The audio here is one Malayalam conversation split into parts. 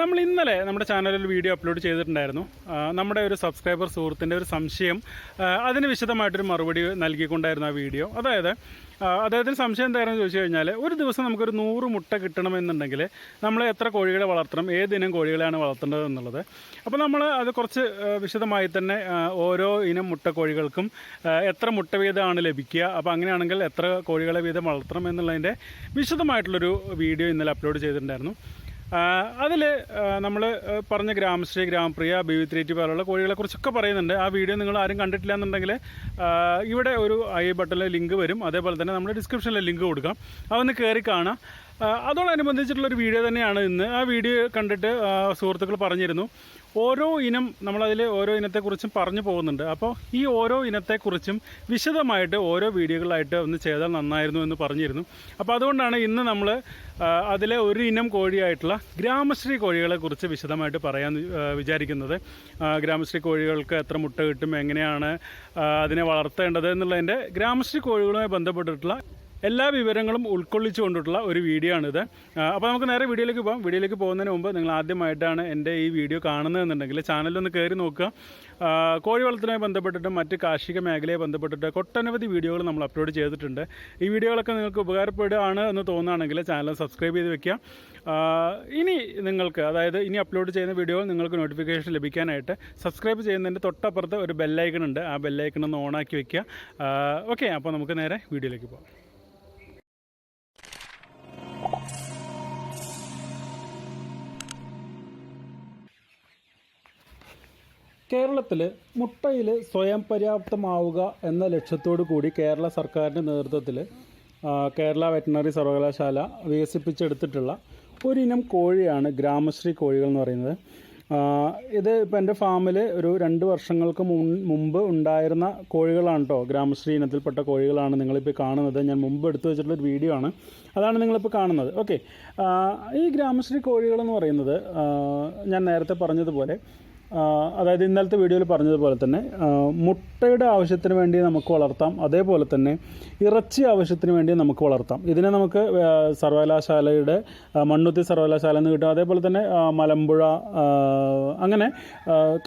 നമ്മൾ ഇന്നലെ നമ്മുടെ ചാനലിൽ വീഡിയോ അപ്ലോഡ് ചെയ്തിട്ടുണ്ടായിരുന്നു. നമ്മുടെ ഒരു സബ്സ്ക്രൈബർ സുഹൃത്തിന്റെ ഒരു സംശയം അതിന് വിശദമായിട്ടൊരു മറുപടി നൽകിക്കൊണ്ടായിരുന്നു ആ വീഡിയോ അതായത് അദ്ദേഹത്തിന് സംശയം എന്തായിരുന്നു ചോദിച്ചു കഴിഞ്ഞാൽ ഒരു ദിവസം നമുക്കൊരു നൂറ് മുട്ട കിട്ടണമെന്നുണ്ടെങ്കിൽ നമ്മൾ എത്ര കോഴികളെ വളർത്തണം ഏത് ഏതിനം കോഴികളെയാണ് വളർത്തേണ്ടത് എന്നുള്ളത്. അപ്പോൾ നമ്മൾ അത് കുറച്ച് വിശദമായി തന്നെ ഓരോ ഇനം മുട്ട കോഴികൾക്കും എത്ര മുട്ട വീതമാണ് ലഭിക്കുക അപ്പോൾ അങ്ങനെയാണെങ്കിൽ എത്ര കോഴികളെ വീതം വളർത്തണം എന്നുള്ളതിന്റെ വിശദമായിട്ടുള്ളൊരു വീഡിയോ ഇന്നലെ അപ്ലോഡ് ചെയ്തിട്ടുണ്ടായിരുന്നു. അതിൽ നമ്മൾ പറഞ്ഞ Gramasree Gramapriya B V three T പോലുള്ള കോഴികളെ കുറിച്ചൊക്കെ പറയുന്നുണ്ട്. ആ വീഡിയോ നിങ്ങൾ ആരും കണ്ടിട്ടില്ല എന്നുണ്ടെങ്കിൽ ഇവിടെ ഒരു ഐ ബട്ടണിൽ ലിങ്ക് വരും. അതേപോലെ തന്നെ നമ്മൾ ഡിസ്ക്രിപ്ഷനിൽ ലിങ്ക് കൊടുക്കാം. അതൊന്ന് കയറി കാണാം. അതോടനുബന്ധിച്ചിട്ടുള്ളൊരു വീഡിയോ തന്നെയാണ് ഇന്ന്. ആ വീഡിയോ കണ്ടിട്ട് സുഹൃത്തുക്കൾ പറഞ്ഞിരുന്നു. ഓരോ ഇനം നമ്മളതിൽ ഓരോ ഇനത്തെക്കുറിച്ചും പറഞ്ഞു പോകുന്നുണ്ട്. അപ്പോൾ ഈ ഓരോ ഇനത്തെക്കുറിച്ചും വിശദമായിട്ട് ഓരോ വീഡിയോകളായിട്ട് ഒന്ന് ചെയ്താൽ നന്നായിരുന്നു എന്ന് പറഞ്ഞിരുന്നു. അപ്പോൾ അതുകൊണ്ടാണ് ഇന്ന് നമ്മൾ അതിലെ ഒരു ഇനം കോഴിയായിട്ടുള്ള ഗ്രാമശ്രീ കോഴികളെക്കുറിച്ച് വിശദമായിട്ട് പറയാൻ വിചാരിക്കുന്നത്. ഗ്രാമശ്രീ കോഴികൾക്ക് എത്ര മുട്ട കിട്ടും എങ്ങനെയാണ് അതിനെ വളർത്തേണ്ടത് എന്നുള്ളതിന്റെ ഗ്രാമശ്രീ കോഴികളുമായി ബന്ധപ്പെട്ടിട്ടുള്ള എല്ലാ വിവരങ്ങളും ഉൾക്കൊള്ളിച്ചുകൊണ്ടിട്ടുള്ള ഒരു വീഡിയോ ആണിത്. അപ്പോൾ നമുക്ക് നേരെ വീഡിയോയിലേക്ക് പോകാം വീഡിയോയിലേക്ക് പോകുന്നതിന് മുമ്പ് നിങ്ങൾ ആദ്യമായിട്ടാണ് എന്റെ ഈ വീഡിയോ കാണുന്നതെന്നുണ്ടെങ്കിൽ ചാനലൊന്ന് കയറി നോക്കുക. കോഴി വളർത്തലുമായി ബന്ധപ്പെട്ടിട്ട് മറ്റ് കാർഷിക മേഖലയെ ബന്ധപ്പെട്ടിട്ട് ഒട്ടനവധി വീഡിയോകൾ നമ്മൾ അപ്ലോഡ് ചെയ്തിട്ടുണ്ട്. ഈ വീഡിയോകളൊക്കെ നിങ്ങൾക്ക് ഉപകാരപ്പെടുകയാണ് എന്ന് തോന്നുകയാണെങ്കിൽ ചാനൽ സബ്സ്ക്രൈബ് ചെയ്ത് വെക്കുക. ഇനി നിങ്ങൾക്ക് അതായത് ഇനി അപ്ലോഡ് ചെയ്യുന്ന വീഡിയോകൾ നിങ്ങൾക്ക് നോട്ടിഫിക്കേഷൻ ലഭിക്കാനായിട്ട് സബ്സ്ക്രൈബ് ചെയ്യുന്നതിന്റെ തൊട്ടപ്പുറത്ത് ഒരു ബെല്ലൈക്കൺ ഉണ്ട്. ആ ബെല്ലൈക്കൺ ഒന്ന് ഓണാക്കി വെക്കുക. ഓക്കെ അപ്പോൾ നമുക്ക് നേരെ വീഡിയോയിലേക്ക് പോകാം കേരളത്തിൽ മുട്ടയിൽ സ്വയം പര്യാപ്തമാവുക എന്ന ലക്ഷ്യത്തോടു കൂടി കേരള സർക്കാരിന്റെ നേതൃത്വത്തിൽ കേരള വെറ്റിനറി സർവകലാശാല വികസിപ്പിച്ചെടുത്തിട്ടുള്ള ഒരിനം കോഴിയാണ് ഗ്രാമശ്രീ കോഴികൾ എന്ന് പറയുന്നത്. ഇത് ഇപ്പം എന്റെ ഫാമിൽ ഒരു രണ്ട് വർഷങ്ങൾക്ക് മുമ്പ് ഉണ്ടായിരുന്ന കോഴികളാണ് കേട്ടോ ഗ്രാമശ്രീ ഇനത്തിൽപ്പെട്ട കോഴികളാണ് നിങ്ങളിപ്പോൾ കാണുന്നത്. ഞാൻ മുമ്പ് എടുത്തു വെച്ചിട്ടുള്ള ഒരു വീഡിയോ ആണ്. അതാണ് നിങ്ങളിപ്പോൾ കാണുന്നത്. ഓക്കെ. ഈ ഗ്രാമശ്രീ കോഴികൾ എന്ന് പറയുന്നത് ഞാൻ നേരത്തെ പറഞ്ഞതുപോലെ അതായത് ഇന്നലത്തെ വീഡിയോയിൽ പറഞ്ഞതുപോലെ തന്നെ മുട്ടയുടെ ആവശ്യത്തിന് വേണ്ടി നമുക്ക് വളർത്താം. അതേപോലെ തന്നെ ഇറച്ചി ആവശ്യത്തിന് വേണ്ടി നമുക്ക് വളർത്താം. ഇതിനെ നമുക്ക് സർവകലാശാലയുടെ മണ്ണുത്തി സർവകലാശാല എന്ന് കിട്ടും. അതേപോലെ തന്നെ മലമ്പുഴ അങ്ങനെ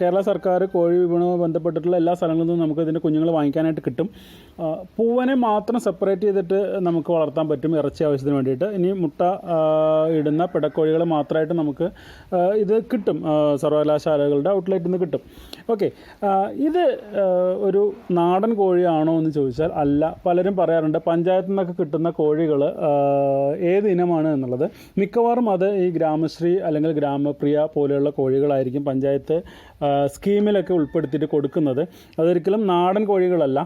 കേരള സർക്കാർ കോഴി വിപണവുമായി ബന്ധപ്പെട്ടിട്ടുള്ള എല്ലാ സ്ഥലങ്ങളിൽ നിന്നും നമുക്ക് ഇതിന്റെ കുഞ്ഞുങ്ങൾ വാങ്ങിക്കാനായിട്ട് കിട്ടും. പൂവനെ മാത്രം സെപ്പറേറ്റ് ചെയ്തിട്ട് നമുക്ക് വളർത്താൻ പറ്റും ഇറച്ചി ആവശ്യത്തിന് വേണ്ടിയിട്ട്. ഇനി മുട്ട ഇടുന്ന പിടക്കോഴികളെ മാത്രമായിട്ട് നമുക്ക് ഇത് കിട്ടും ആ, സർവകലാശാലകളുടെ ഔട്ട്ലെറ്റിൽ നിന്ന് കിട്ടും. ഓക്കെ ഇത് ഒരു നാടൻ കോഴിയാണോ എന്ന് ചോദിച്ചാൽ അല്ല. പലരും പറയാറുണ്ട് പഞ്ചായത്തിൽ നിന്നൊക്കെ കിട്ടുന്ന കോഴികൾ ഏത് ഇനമാണ് എന്നുള്ളത്. മിക്കവാറും അത് ഈ ഗ്രാമശ്രീ അല്ലെങ്കിൽ ഗ്രാമപ്രിയ പോലെയുള്ള കോഴികളായിരിക്കും പഞ്ചായത്ത് സ്കീമിലൊക്കെ ഉൾപ്പെടുത്തിയിട്ട് കൊടുക്കുന്നത്. അതൊരിക്കലും നാടൻ കോഴികളല്ല.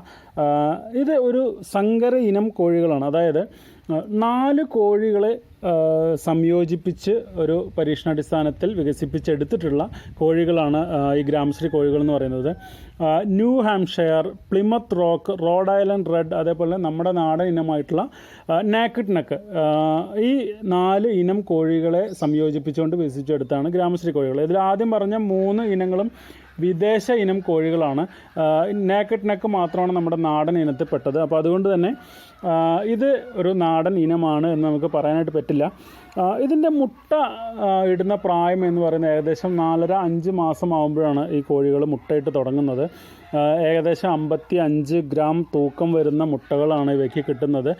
ഇത് ഒരു സങ്കര ഇനം കോഴികളാണ്. അതായത് നാല് കോഴികളെ സംയോജിപ്പിച്ച് ഒരു പരീക്ഷണാടിസ്ഥാനത്തിൽ വികസിപ്പിച്ചെടുത്തിട്ടുള്ള കോഴികളാണ് ഈ ഗ്രാമശ്രീ കോഴികൾ എന്ന് പറയുന്നത് New Hampshire Plymouth Rock Rhode Island Red അതേപോലെ നമ്മുടെ നാടൻ ഇനമായിട്ടുള്ള നാക്കിഡ് നെക്ക്. ഈ നാല് ഇനം കോഴികളെ സംയോജിപ്പിച്ചുകൊണ്ട് വികസിപ്പിച്ചെടുത്താണ് ഗ്രാമശ്രീ കോഴികൾ. ഇതിൽ ആദ്യം പറഞ്ഞ മൂന്ന് ഇനങ്ങളും വിദേശ ഇനം കോഴികളാണ്. നാക്കറ്റ് നെക്ക് മാത്രമാണ് നമ്മുടെ നാടൻ ഇനത്തിൽപ്പെട്ടത് അപ്പോൾ അതുകൊണ്ട് തന്നെ ഇത് ഒരു നാടൻ ഇനമാണ് എന്ന് നമുക്ക് പറയാനായിട്ട് പറ്റില്ല. ഇതിന്റെ മുട്ട ഇടുന്ന പ്രായം എന്ന് പറയുന്നത് ഏകദേശം നാലര അഞ്ച് മാസം ആകുമ്പോഴാണ് ഈ കോഴികൾ മുട്ടയിട്ട് തുടങ്ങുന്നത്. ഏകദേശം അമ്പത്തി അഞ്ച് ഗ്രാം തൂക്കം വരുന്ന മുട്ടകളാണ് ഇവയ്ക്ക് കിട്ടുന്നത്.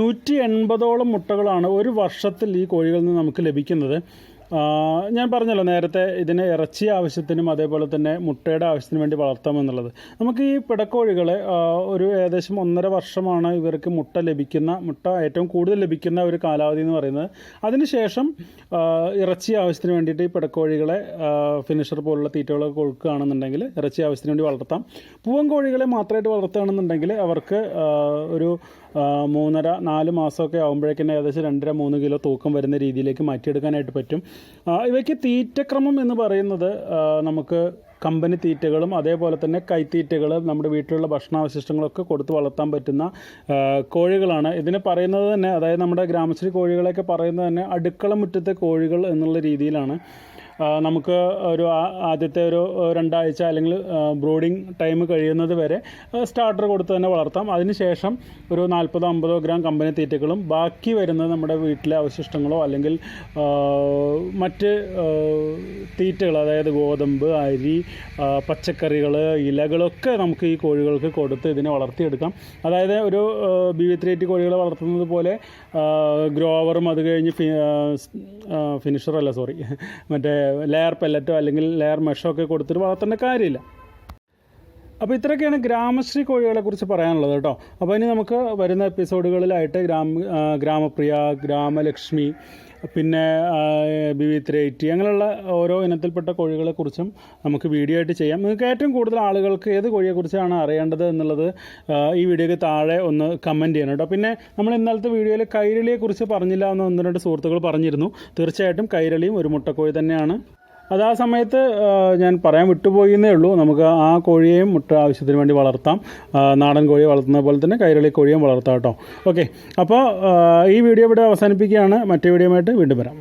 നൂറ്റി എൺപതോളം മുട്ടകളാണ് ഒരു വർഷത്തിൽ ഈ കോഴികളിൽ നിന്ന് നമുക്ക് ലഭിക്കുന്നത്. ഞാൻ പറഞ്ഞല്ലോ നേരത്തെ ഇതിന് ഇറച്ചി ആവശ്യത്തിനും അതേപോലെ തന്നെ മുട്ടയുടെ ആവശ്യത്തിനും വേണ്ടി വളർത്താമെന്നുള്ളത് നമുക്ക് ഈ പിടക്കോഴികളെ ഒരു ഏകദേശം ഒന്നര വർഷമാണ് ഇവർക്ക് മുട്ട ലഭിക്കുന്ന മുട്ട ഏറ്റവും കൂടുതൽ ലഭിക്കുന്ന ഒരു കാലാവധി എന്ന് പറയുന്നത്. അതിനുശേഷം ഇറച്ചി ആവശ്യത്തിന് വേണ്ടിയിട്ട് ഈ പിടക്കോഴികളെ ഫിനിഷർ പോലുള്ള തീറ്റകളൊക്കെ കൊടുക്കുകയാണെന്നുണ്ടെങ്കിൽ ഇറച്ചി ആവശ്യത്തിന് വേണ്ടി വളർത്താം. പൂവൻ കോഴികളെ മാത്രമായിട്ട് വളർത്തുകയാണെന്നുണ്ടെങ്കിൽ അവർക്ക് ഒരു മൂന്നര നാല് മാസമൊക്കെ ആകുമ്പോഴേക്കും ഏകദേശം രണ്ടര മൂന്ന് കിലോ തൂക്കം വരുന്ന രീതിയിലേക്ക് മാറ്റിയെടുക്കാനായിട്ട് പറ്റും. ഇവയ്ക്ക് തീറ്റക്രമം എന്ന് പറയുന്നത് നമുക്ക് കമ്പനി തീറ്റകളും അതേപോലെ തന്നെ കൈത്തീറ്റകൾ നമ്മുടെ വീട്ടിലുള്ള ഭക്ഷണാവശിഷ്ടങ്ങളൊക്കെ കൊടുത്ത് വളർത്താൻ പറ്റുന്ന കോഴികളാണ്. ഇതിന് പറയുന്നത് തന്നെ അതായത് നമ്മുടെ ഗ്രാമശ്രീ കോഴികളെയൊക്കെ പറയുന്നത് തന്നെ അടുക്കള മുറ്റത്തെ കോഴികൾ എന്നുള്ള രീതിയിലാണ്. നമുക്ക് ഒരു ആദ്യത്തെ ഒരു രണ്ടാഴ്ച അല്ലെങ്കിൽ ബ്രൂഡിങ് ടൈം കഴിയുന്നത് വരെ സ്റ്റാർട്ടർ കൊടുത്ത് തന്നെ വളർത്താം. അതിനുശേഷം ഒരു നാൽപ്പതോ അമ്പതോ ഗ്രാം കമ്പനി തീറ്റകളും ബാക്കി വരുന്നത് നമ്മുടെ വീട്ടിലെ അവശിഷ്ടങ്ങളോ അല്ലെങ്കിൽ മറ്റ് തീറ്റകൾ അതായത് ഗോതമ്പ് അരി പച്ചക്കറികൾ ഇലകളൊക്കെ നമുക്ക് ഈ കോഴികൾക്ക് കൊടുത്ത് ഇതിനെ വളർത്തിയെടുക്കാം. അതായത് ഒരു ബി വി ത്രീ കോഴികളെ വളർത്തുന്നത് പോലെ ഗ്രോവറും അത് കഴിഞ്ഞ് ഫിനിഷർ അല്ല സോറി മറ്റേ ലെയർ പെല്ലറ്റോ അല്ലെങ്കിൽ ലെയർ മെഷോ ഒക്കെ കൊടുത്തിട്ട് വളർത്തേണ്ട കാര്യമില്ല. അപ്പോൾ ഇത്രയൊക്കെയാണ് ഗ്രാമശ്രീ കോഴികളെ കുറിച്ച് പറയാനുള്ളത് കേട്ടോ. അപ്പോൾ ഇനി നമുക്ക് വരുന്ന എപ്പിസോഡുകളിലായിട്ട് ഗ്രാമ ഗ്രാമപ്രിയ ഗ്രാമലക്ഷ്മി പിന്നെ ബി വി ത്രീ എയ്റ്റി അങ്ങനെയുള്ള ഓരോ ഇനത്തിൽപ്പെട്ട കോഴികളെക്കുറിച്ചും നമുക്ക് വീഡിയോ ആയിട്ട് ചെയ്യാം. നിങ്ങൾക്ക് ഏറ്റവും കൂടുതൽ ആളുകൾക്ക് ഏത് കോഴിയെക്കുറിച്ചാണ് അറിയേണ്ടത് എന്നുള്ളത് ഈ വീഡിയോയ്ക്ക് താഴെ ഒന്ന് കമന്റ് ചെയ്യണം കേട്ടോ. പിന്നെ നമ്മൾ ഇന്നലത്തെ വീഡിയോയിൽ കൈരളിയെക്കുറിച്ച് പറഞ്ഞില്ല എന്ന് ഒന്ന് രണ്ട് സുഹൃത്തുക്കൾ പറഞ്ഞിരുന്നു. തീർച്ചയായിട്ടും കൈരളിയും ഒരു മുട്ടക്കോഴി തന്നെയാണ്. അത് ആ സമയത്ത് ഞാൻ പറയാൻ വിട്ടുപോയി എന്നേ ഉള്ളൂ. നമുക്ക് ആ കോഴിയെയും മുട്ട ആവശ്യത്തിന് വേണ്ടി വളർത്താം. നാടൻ കോഴിയെ വളർത്തുന്ന പോലെ തന്നെ കൈരളി കോഴിയും വളർത്താം കേട്ടോ. ഓക്കെ. അപ്പോൾ ഈ വീഡിയോ ഇവിടെ അവസാനിപ്പിക്കുകയാണ്. മറ്റേ വീഡിയോയുമായിട്ട് വീണ്ടും വരാം.